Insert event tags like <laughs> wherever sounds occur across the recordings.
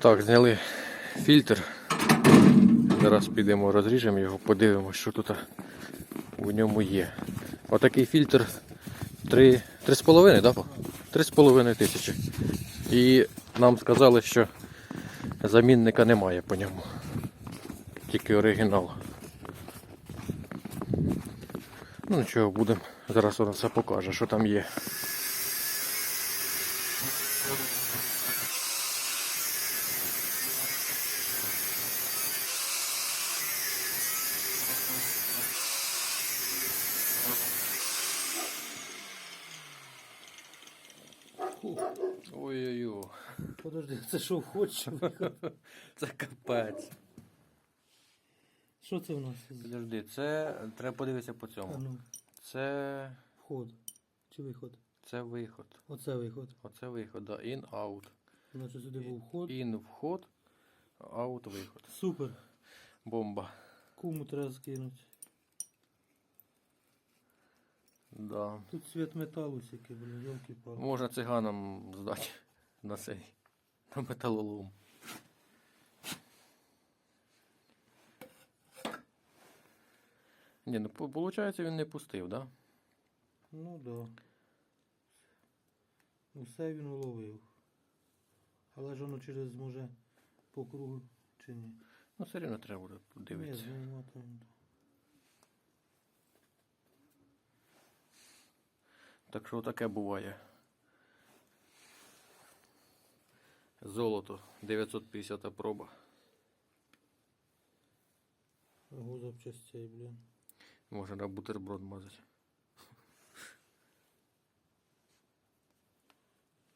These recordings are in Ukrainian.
Так, зняли фільтр. Зараз підемо, розріжемо його, подивимося, що тут у ньому є. Отакий фільтр 3,5, да? 3,5 тисячі. І нам сказали, що замінника немає по ньому. Тільки оригінал. Ну нічого, будемо. Зараз вона все покаже, що там є. Ой-ой-ой. Подожди, <laughs> це що хочеш? Це капець. Що це в нас? Подожди, це треба подивитися по А цьому. ну, Це. вход. Чи виход? Це виход. Оце виход. Оце виход, да. In, out. Значить сюди був вход. In вход, out виход. Супер. Бомба. Куму треба скинути. Да. Тут цвіт металу сякий, блін, йолки палки Можна циганам здати на цей. На металолом. Ні, ну виходить він не пустив, да? Ну да. Усе він уловив. Але ж воно через може по кругу чи ні? Ну все рівно треба буде Ні, подивитися. нема там. Так що таке буває. Золото 950 проба. Ого запчастей, блін. Можна на бутерброд мазати.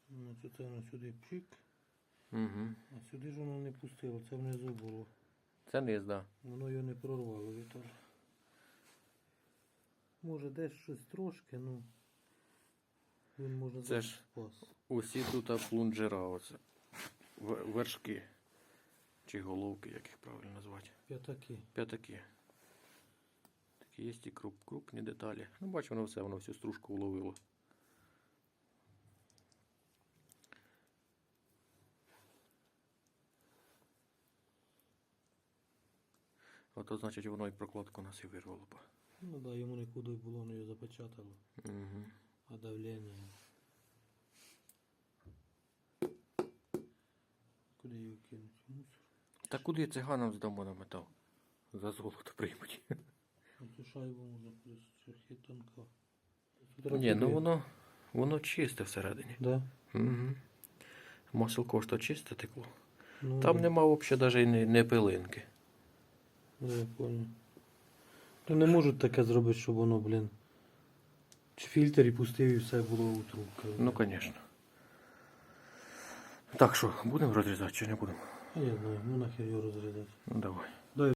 Значить це воно сюди пчик, Угу. а сюди ж воно не пустило, це внизу було. Це низ, да. Воно його не прорвало, Віталій. Може десь щось трошки, ну. Він може Це ж-. Усі тут плунжера оце. Вершки. Чи головки, як їх правильно назвати. П'ятаки. П'ятаки. Такі є і круп, крупні деталі. Ну, бачу, воно все, воно всю стружку уловило. Ото значить воно і прокладку у нас і вирвало. б. Ну да, йому нікуди було, воно його запечатало. Угу. А давлення. Куди його кинуть? Мусор. Та куди циганам здамо на метал? За золото приймуть. Оцю шайбу можна просто хитанка. Ні, ну воно, воно чисте всередині. Да? Угу. Масло то чисте текло. Ну, Там нема взагалі навіть не, не пилинки. Да, я понял. Ну не можуть таке зробити, щоб воно, блін. Фільтр і пустив і все було у трубку. Ну, звісно. Так що, будемо розрізати чи не будемо? Я знаю, ну нахер його розрізати. Ну давай.